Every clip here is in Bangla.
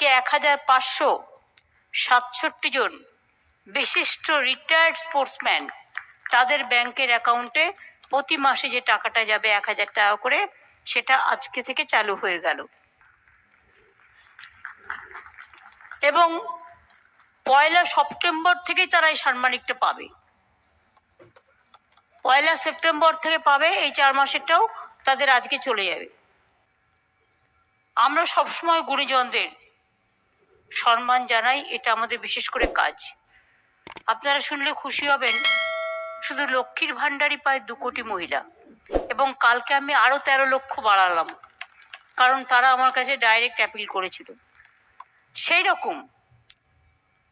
আজকে এক হাজার পাঁচশো সাতষট্টি জন বিশিষ্ট রিটায়ার্ড স্পোর্টসম্যান তাদের ব্যাংকের অ্যাকাউন্টে প্রতি মাসে যে টাকাটা যাবে এক হাজার টাকা করে, সেটা আজকে থেকে চালু হয়ে গেল। এবং পয়লা সেপ্টেম্বর থেকেই তারা এই সাম্মানিকটা পাবে। পয়লা সেপ্টেম্বর থেকে পাবে, এই চার মাসেরটাও তাদের আজকে চলে যাবে। আমরা সবসময় গুণীজনদের সম্মান জানাই, এটা আমাদের বিশেষ করে কাজ। আপনারা শুনলে খুশি হবেন, শুধু লক্ষ্মীর ভাণ্ডারই পায় দু কোটি মহিলা। এবং কালকে আমি আরও তেরো লক্ষ বাড়ালাম, কারণ তারা আমার কাছে ডাইরেক্ট অ্যাপিল করেছিল। সেই রকম,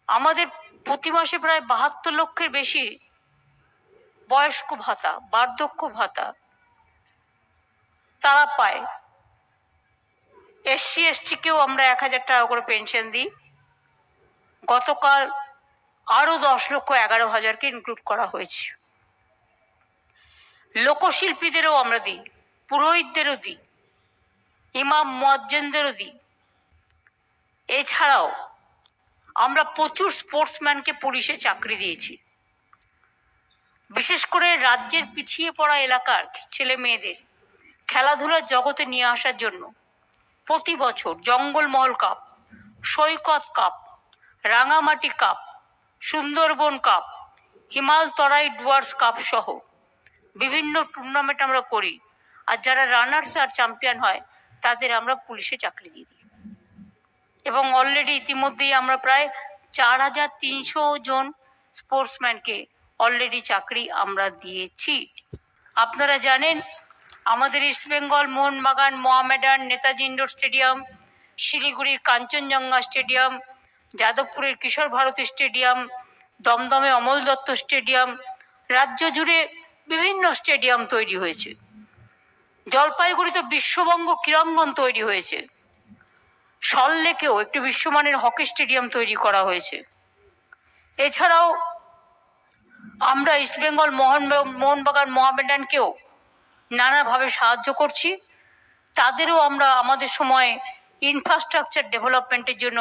আমাদের প্রতি মাসে প্রায় বাহাত্তর লক্ষের বেশি বয়স্ক ভাতা, বার্ধক্য ভাতা তারা পায়। এসসি, এসটিকেও আমরা এক হাজার টাকা করে পেনশন দিই। গতকাল আরও দশ লক্ষ এগারো হাজারকে ইনক্লুড করা হয়েছে। লোকশিল্পীদেরও আমরা দিই, পুরোহিতদেরও দিই, ইমাম মজ্জেনদেরও দিই। এছাড়াও আমরা প্রচুর স্পোর্টসম্যানকে পুলিশে চাকরি দিয়েছি। বিশেষ করে রাজ্যের পিছিয়ে পড়া এলাকার ছেলে মেয়েদের খেলাধুলার জগতে নিয়ে আসার জন্য প্রতি বছর Jangalmahal cup, Saikat cup, Rangamati cup, Sundarban cup, Himal Terai Dooars cup সহ বিভিন্ন টুর্নামেন্ট আমরা করি। আর যারা রানার্স আর চ্যাম্পিয়ন হয়, তাদের আমরা পুলিশে চাকরি দিয়ে দিই। এবং অলরেডি ইতিমধ্যেই আমরা প্রায় চার হাজার তিনশো জন স্পোর্টসম্যানকে অলরেডি চাকরি আমরা দিয়েছি। আপনারা জানেন আমাদের east Bengal Mohun Bagan Mohammedan Netaji indoor stadium শিলিগুড়ির কাঞ্চনজঙ্ঘা স্টেডিয়াম, যাদবপুরের কিশোর ভারতী স্টেডিয়াম, দমদমে অমল দত্ত স্টেডিয়াম, রাজ্য জুড়ে বিভিন্ন স্টেডিয়াম তৈরি হয়েছে। জলপাইগুড়িতে বিশ্ববঙ্গ ক্রীড়াঙ্গন তৈরি হয়েছে। সল্লেকেও একটি বিশ্বমানের হকি স্টেডিয়াম তৈরি করা হয়েছে। এছাড়াও আমরা ইস্টবেঙ্গল মোহন মোহনবাগান মোহামেডানকেও নানাভাবে সাহায্য করছি। তাদেরও আমরা আমাদের সময়ে ইনফ্রাস্ট্রাকচার ডেভেলপমেন্টের জন্য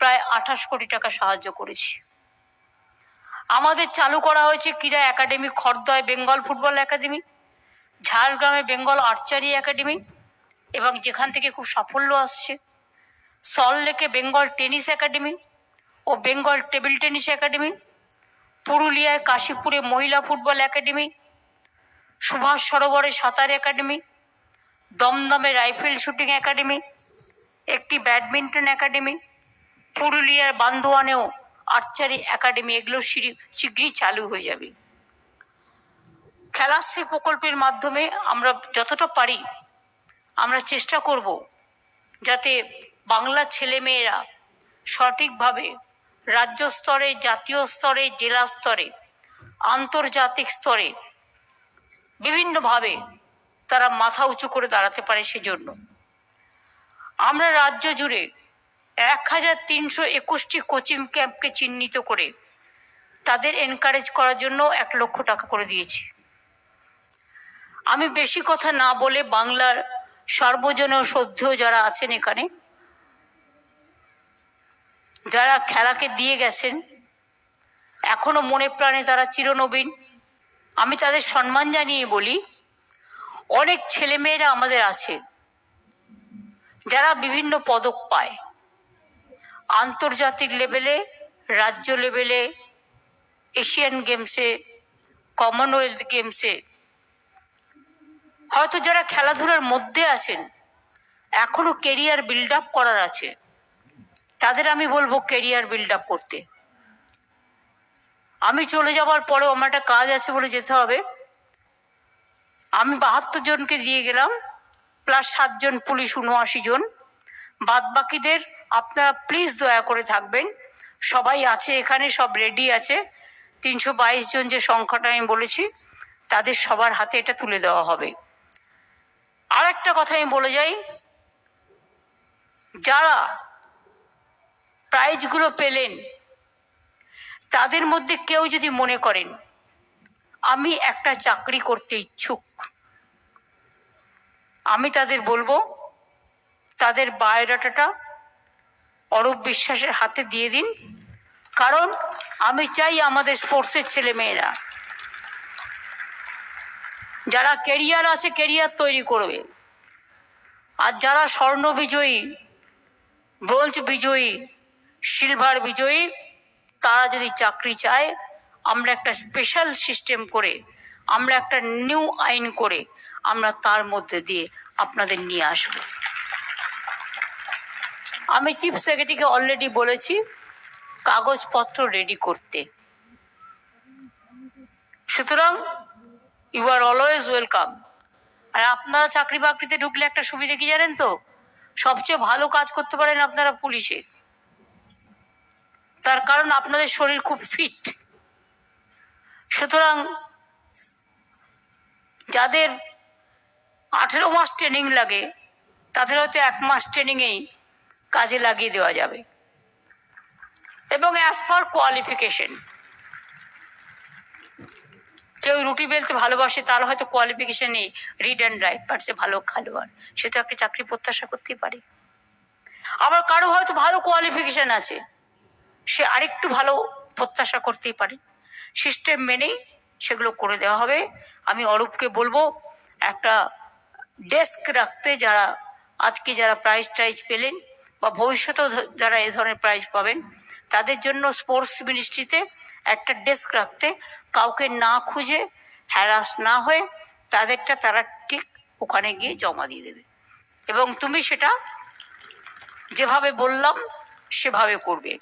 প্রায় আঠাশ কোটি টাকা সাহায্য করেছি। আমাদের চালু করা হয়েছে ক্রীড়া একাডেমি, খর্দয় বেঙ্গল ফুটবল একাডেমি, ঝাড়গ্রামে বেঙ্গল আর্চারি একাডেমি এবং যেখান থেকে খুব সাফল্য আসছে সল্টলেকে বেঙ্গল টেনিস একাডেমি ও বেঙ্গল টেবিল টেনিস একাডেমি, পুরুলিয়ায় কাশীপুরে মহিলা ফুটবল একাডেমি সুভাষ সরোবরে সাঁতার একাডেমি, দমদমে রাইফেল শুটিং একাডেমি, একটি ব্যাডমিন্টন একাডেমি, পুরুলিয়ার বান্দোয়ানেও আর্চারি একাডেমি, এগুলো শীঘ্রই চালু হয়ে যাবে। খেলাশ্রী প্রকল্পের মাধ্যমে আমরা যতটা পারি আমরা চেষ্টা করব যাতে বাংলা ছেলেমেয়েরা সঠিকভাবে রাজ্য স্তরে, জাতীয় স্তরে, জেলা স্তরে, আন্তর্জাতিক স্তরে বিভিন্নভাবে তারা মাথা উঁচু করে দাঁড়াতে পারে সেজন্য। আমরা রাজ্য জুড়ে এক হাজার তিনশো একুশটি কোচিং ক্যাম্পকে চিহ্নিত করে তাদের এনকারেজ করার জন্য এক লক্ষ টাকা করে দিয়েছি। আমি বেশি কথা না বলে বাংলার সর্বজনীয় শ্রদ্ধেয় যারা আছেন এখানে, যারা খেলাকে দিয়ে গেছেন, এখনও মনে প্রাণে তারা চিরনবীন। আমি তাদের সম্মান জানিয়ে বলি, অনেক ছেলেমেয়েরা আমাদের আছে, যারা বিভিন্ন পদক পায়। আন্তর্জাতিক লেভেলে রাজ্য লেভেলে এশিয়ান গেমসে কমনওয়েলথ গেমসে হয়তো যারা খেলাধুলার মধ্যে আছেন, এখনও কেরিয়ার বিল্ড আপ করার আছে। তাদের আমি বলব কেরিয়ার বিল্ড আপ করতে। আমি চলে যাবার পরেও আমার একটা কাজ আছে বলে যেতে হবে। আমি বাহাত্তর জনকে দিয়ে গেলাম প্লাস সাতজন পুলিশ উনআশি জন। বাদ বাকিদের আপনারা প্লিজ দয়া করে থাকবেন। সবাই আছে এখানে, সব রেডি আছে। তিনশো বাইশ জন যে সংখ্যাটা আমি বলেছি, তাদের সবার হাতে এটা তুলে দেওয়া হবে। আর একটা কথা আমি বলে যাই, যারা প্রাইজগুলো পেলেন তাদের মধ্যে কেউ যদি মনে করেন, আমি একটা চাকরি করতে ইচ্ছুক, আমি তাদের বলব, তাদের বায়োডাটাটা অরূপ বিশ্বাসের হাতে দিয়ে দিন, কারণ আমি চাই আমাদের স্পোর্টসের ছেলে মেয়েরা যারা কেরিয়ার আছে কেরিয়ার তৈরি করবে। আর যারা স্বর্ণ বিজয়ী ব্রোঞ্জ বিজয়ী সিলভার বিজয়ী তারা যদি চাকরি চায়, আমরা একটা স্পেশাল সিস্টেম করে, আমরা একটা নিউ আইন করে, আমরা তার মধ্যে দিয়ে আপনাদের নিয়ে আসব। আমি চিফ সেক্রেটারিকে অলরেডি বলেছি, কাগজপত্র রেডি করতে। সুতরাং ইউ আর অলওয়েজ ওয়েলকাম আর আপনারা চাকরি বাকরিতে ঢুকলে একটা সুবিধা কি জানেন তো? সবচেয়ে ভালো কাজ করতে পারেন আপনারা পুলিশে। তার কারণ আপনাদের শরীর খুব ফিট সুতরাং যাদের আঠেরো মাস ট্রেনিং লাগে, তাদের হয়তো এক মাস ট্রেনিংয়েই কাজে লাগিয়ে দেওয়া যাবে। এবং অ্যাজ পার কোয়ালিফিকেশন কেউ রুটি বেলতে ভালোবাসে, তার হয়তো কোয়ালিফিকেশন রিড অ্যান্ড রাইট সে ভালো খেলোয়াড়। সে তো একটা চাকরি প্রত্যাশা করতেই পারে। আবার কারও হয়তো ভালো কোয়ালিফিকেশন আছে। সে আরেকটু ভালো প্রত্যাশা করতেই পারে। সিস্টেম মেনেই সেগুলো করে দেওয়া হবে। আমি অরূপকে বলব, একটা ডেস্ক রাখতে যারা, আজকে যারা প্রাইজ টাইজ পেলেন বা ভবিষ্যতেও যারা এ ধরনের প্রাইজ পাবেন, তাদের জন্য স্পোর্টস মিনিস্ট্রিতে একটা ডেস্ক রাখতে, কাউকে না খুঁজে হ্যারাস না হয়ে তাদেরটা তারা ঠিক ওখানে গিয়ে জমা দিয়ে দেবে। এবং তুমি সেটা যেভাবে বললাম, সেভাবে করবে।